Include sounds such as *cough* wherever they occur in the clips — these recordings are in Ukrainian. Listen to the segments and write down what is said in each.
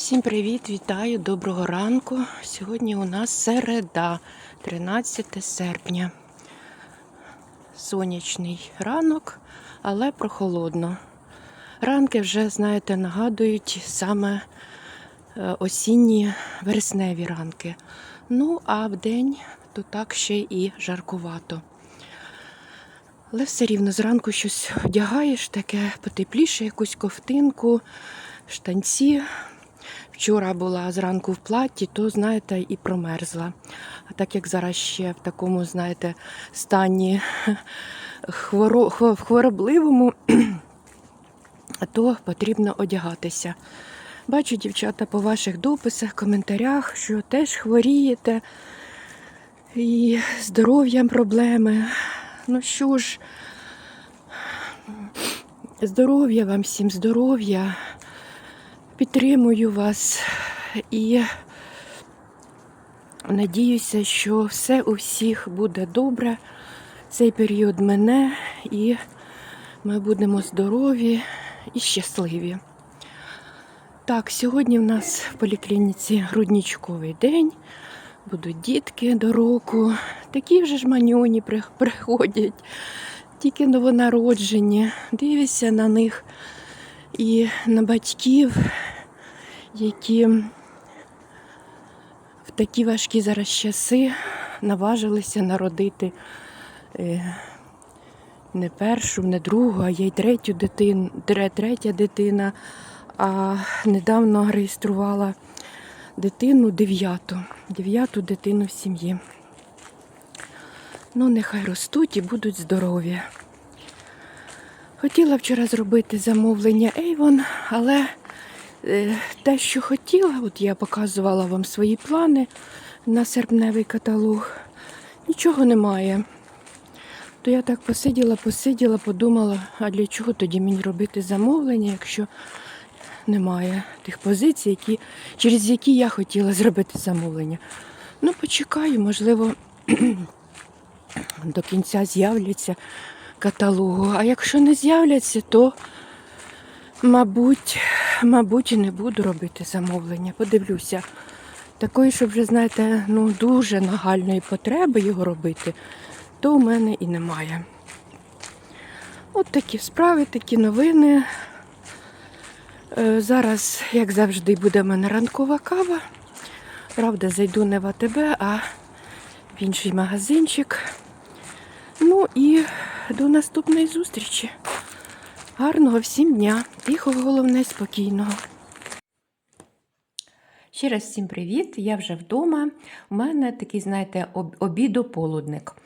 Всім привіт, вітаю, доброго ранку. Сьогодні у нас середа, 13 серпня. Сонячний ранок, але прохолодно. Ранки вже, знаєте, нагадують саме е, осінні вересневі ранки. Ну, а вдень то так ще і жаркувато. Але все рівно зранку щось одягаєш, таке потепліше, якусь ковтинку, штанці. Вчора була зранку в платі, то, знаєте, і промерзла. А так як зараз ще в такому, знаєте, стані *laughs* хворобливому, *clears throat* то потрібно одягатися. Бачу, дівчата, по ваших дописах, коментарях, що теж хворієте і здоров'ям проблеми. Ну що ж, здоров'я вам всім, здоров'я. Підтримую вас і надіюся, що все у всіх буде добре. Цей період мене і ми будемо здорові і щасливі. Так, сьогодні в нас в поліклініці грудничковий день. Будуть дітки до року. Такі вже ж манюні приходять, тільки новонароджені. Дивишся на них і на батьків, які в такі важкі зараз часи наважилися народити е, не першу, не другу, а й третю дитину, третя дитина. А недавно реєструвала дитину дев'яту, дев'яту дитину в сім'ї. Ну, нехай ростуть і будуть здорові. Хотіла вчора зробити замовлення Avon, але те, що хотіла, от я показувала вам свої плани на серпневий каталог, нічого немає. То я так посиділа, посиділа, подумала, а для чого тоді мені робити замовлення, якщо немає тих позицій, які, через які я хотіла зробити замовлення. Ну, почекаю, можливо, *clears throat* до кінця з'являться каталогу. А якщо не з'являться, то, мабуть, мабуть, не буду робити замовлення. Подивлюся. Такої, щоб вже, знаєте, ну, дуже нагальної потреби його робити, то у мене і немає. От такі справи, такі новини. Е, Зараз, як завжди, буде в мене ранкова кава. Правда, зайду не в АТБ, а в інший магазинчик. Ну і до наступної зустрічі. Гарного всім дня, тихого, головне, спокійного. Ще раз всім привіт! Я вже вдома. У мене такий, знаєте, об- обідополудник.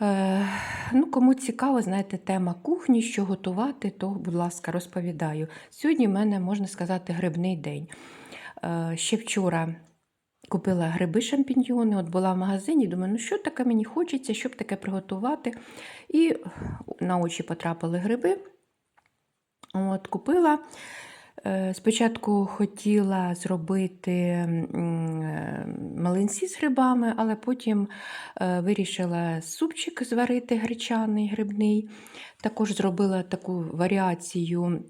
Е, ну, кому цікаво, знаєте, тема кухні, що готувати, то, будь ласка, розповідаю. Сьогодні в мене, можна сказати, грибний день. Е, ще вчора купила гриби шампіньйони, от була в магазині, думаю, ну що таке мені хочеться, щоб таке приготувати. І на очі потрапили гриби. От, купила. Е, Спочатку хотіла зробити е, з грибами, але потім е, вирішила супчик зварити гречаний грибний. Також зробила таку варіацію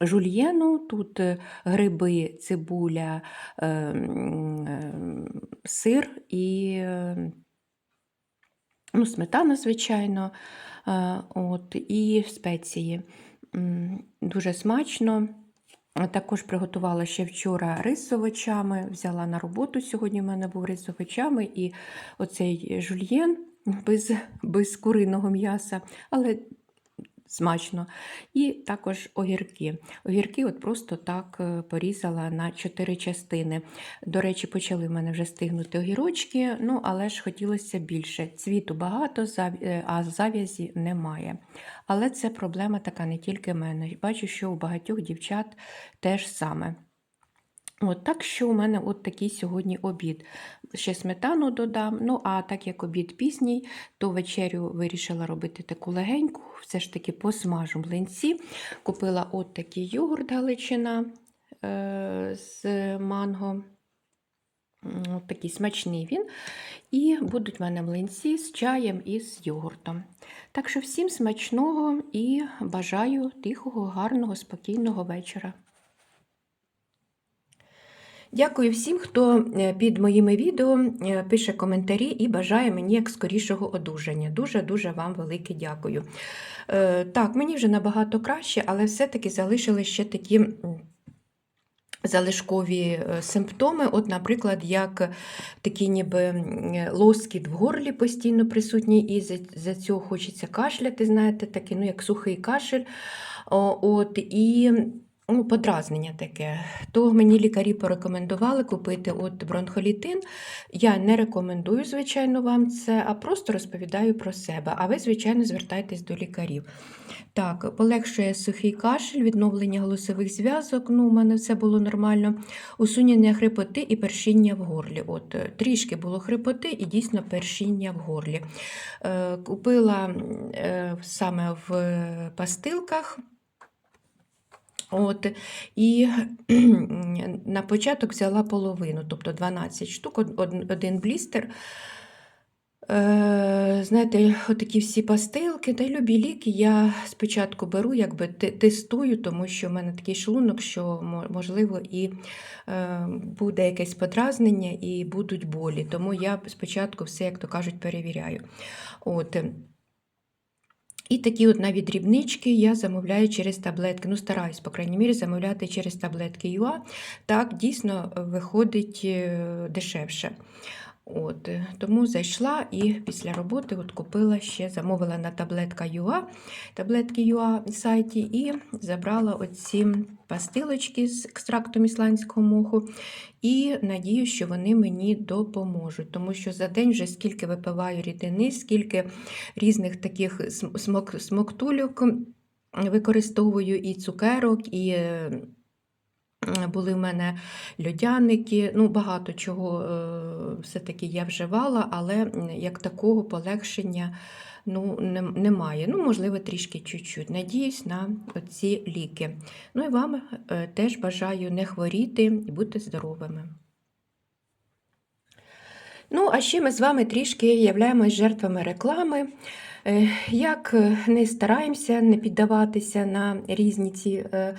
жульєну. Тут гриби, цибуля, сир і ну, сметана, звичайно, от, і спеції. Дуже смачно. Також приготувала ще вчора рис з овочами, взяла на роботу. Сьогодні в мене був рис з овочами і оцей жульєн без, без куриного м'яса, але смачно. І також огірки. Огірки от просто так е, порізала на чотири частини. До речі, почали в мене вже стигнути огірочки, ну але ж хотілося більше. Цвіту багато, е, а зав'язі немає. Але це проблема така не тільки в мене. Бачу, що у багатьох дівчат теж саме. От так що у мене от такий сьогодні обід. Ще сметану додам. Ну, а так як обід пізній, то вечерю вирішила робити таку легеньку, все ж таки посмажу млинці. Купила от такий йогурт Галичина е, з манго. От такий смачний він. І будуть в мене млинці з чаєм і з йогуртом. Так що всім смачного і бажаю тихого, гарного, спокійного вечора. Дякую всім, хто е, під моїми відео е, пише коментарі і бажає мені як скорішого одужання. Дуже-дуже вам велике дякую. Е, Так, мені вже набагато краще, але все-таки залишили ще такі. Залишкові симптоми, от, наприклад, як такий ніби лоскіт в горлі постійно присутній, і за, за цього хочеться кашляти, знаєте, такий, ну, як сухий кашель. От, і ну, подразнення таке. То мені лікарі порекомендували купити от бронхолітин. Я не рекомендую, звичайно, вам це, а просто розповідаю про себе. А ви, звичайно, звертайтесь до лікарів. Так, полегшує сухий кашель, відновлення голосових зв'язок. Ну, у мене все було нормально. Усунення хрипоти і першіння в горлі. От, е, трішки було хрипоти і дійсно першіння в горлі. Е, купила е, саме в е, пастилках. От, і на початок взяла половину, тобто 12 штук, од- од- один блістер. Е, знаєте, отакі всі пастилки та любі ліки я спочатку беру, якби те- тестую, тому що в мене такий шлунок, що можливо і е, буде якесь подразнення і будуть болі. Тому я спочатку все, як то кажуть, перевіряю. От. І такі от навіть дрібнички я замовляю через таблетки. Ну, стараюсь, по крайній мірі, замовляти через таблетки ЮА. Так, дійсно виходить е, дешевше. От, е, тому зайшла і після роботи от купила ще, замовила на таблетка ЮА, таблетки ЮА сайті і забрала оці пастилочки з екстрактом ісландського моху. І надію, що вони мені допоможуть, тому що за день вже скільки випиваю рідини, скільки різних таких см- смок, смоктульок використовую і цукерок, і е, були в мене льодяники, ну багато чого е, все-таки я вживала, але як такого полегшення ну, немає. Ну, можливо, трішки чуть-чуть. Надіюсь на ці ліки. Ну і вам е, теж бажаю не хворіти і бути здоровими. Ну, а ще ми з вами трішки являємось жертвами реклами. Е, Як е, не стараємося не піддаватися на різні ці е,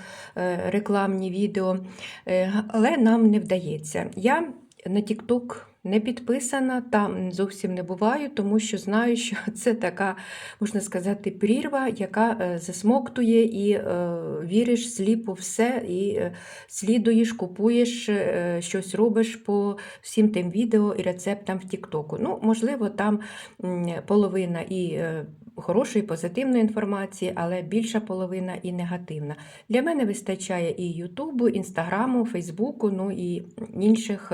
рекламні відео, але нам не вдається. Я на TikTok не підписана, там зовсім не буваю, тому що знаю, що *laughs* це така, можна сказати, прірва, яка е, засмоктує і е, віриш сліпо все, і е, слідуєш, купуєш, щось робиш по всім тим відео і рецептам в Тіктоку. Ну, можливо, там половина і хорошої, позитивної інформації, але більша половина і негативна. Для мене вистачає і Ютубу, Інстаграму, Фейсбуку, ну і інших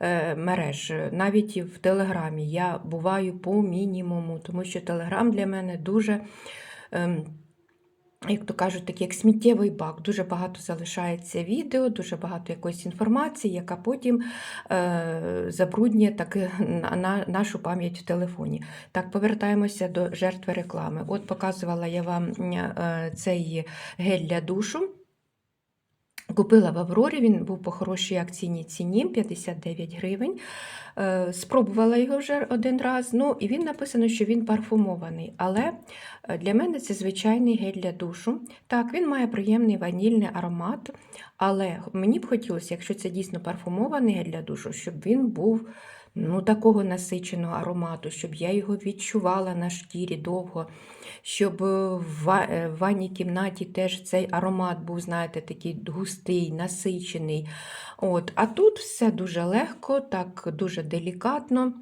е, мереж. Навіть в Телеграмі я буваю по мінімуму, тому що Телеграм для мене дуже. Як то кажуть, такий як сміттєвий бак. Дуже багато залишається відео, дуже багато якоїсь інформації, яка потім е, забруднює так, е, на, нашу пам'ять в телефоні. Так, повертаємося до жертви реклами. От показувала я вам е, цей гель для душу. Купила в Аврорі, він був по хорошій акційній ціні 59 гривень. Е, Спробувала його вже один раз. Ну, і він написано, що він парфумований. Але е, для мене це звичайний гель для душу. Так, він має приємний ванільний аромат, але мені б хотілося, якщо це дійсно парфумований гель для душу, щоб він був ну, такого насиченого аромату, щоб я його відчувала на шкірі довго, щоб е, е, в ванній кімнаті теж цей аромат був, знаєте, такий густий, насичений. От. А тут все дуже легко, так дуже делікатно.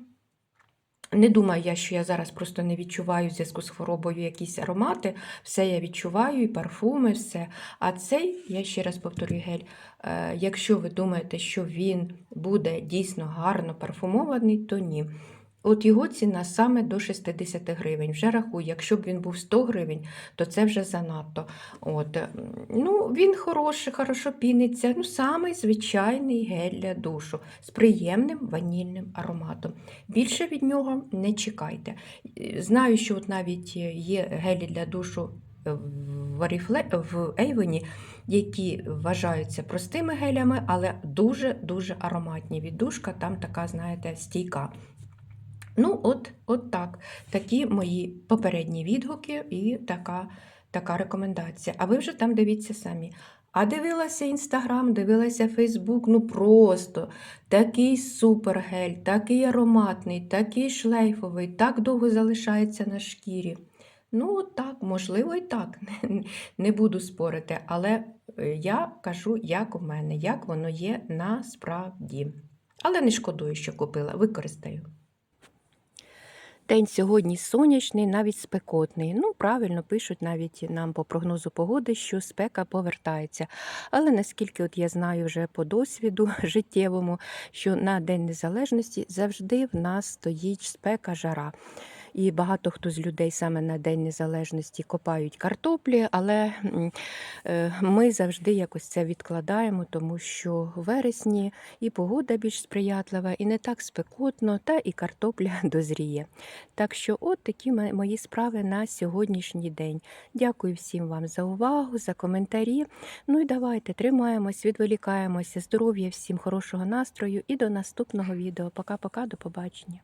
Не думаю я, що я зараз просто не відчуваю в зв'язку з хворобою якісь аромати. Все я відчуваю, і парфуми, все. А цей, я ще раз повторюю, гель, е, якщо ви думаєте, що він буде дійсно гарно парфумований, то ні. От його ціна саме до 60 гривень. Вже рахую, якщо б він був 100 гривень, то це вже занадто. От. Ну, він хороший, хорошо піниться. Ну, самий звичайний гель для душу з приємним ванільним ароматом. Більше від нього не чекайте. Знаю, що от навіть є гелі для душу в Oriflame, в Avon, які вважаються простими гелями, але дуже-дуже ароматні. Віддушка там така, знаєте, стійка. Ну, от, от так. Такі мої попередні відгуки і така, така рекомендація. А ви вже там дивіться самі. А дивилася Інстаграм, дивилася Фейсбук, ну просто такий супергель, такий ароматний, такий шлейфовий, так довго залишається на шкірі. Ну, так, можливо, і так, *laughs* не буду спорити, але е, я кажу, як у мене, як воно є насправді. Але не шкодую, що купила, використаю. День сьогодні сонячний, навіть спекотний. Ну, правильно пишуть навіть нам по прогнозу погоди, що спека повертається. Але наскільки от я знаю вже по досвіду *laughs* життєвому, що на День Незалежності завжди в нас стоїть спека, жара. І багато хто з людей саме на День Незалежності копають картоплі, але е, ми завжди якось це відкладаємо, тому що в вересні і погода більш сприятлива, і не так спекотно, та і картопля *laughs* дозріє. Так що, от такі мо- мої справи на сьогоднішній день. Дякую всім вам за увагу, за коментарі. Ну і давайте тримаємось, відволікаємося. Здоров'я всім, хорошого настрою і до наступного відео. Пока-пока, до побачення.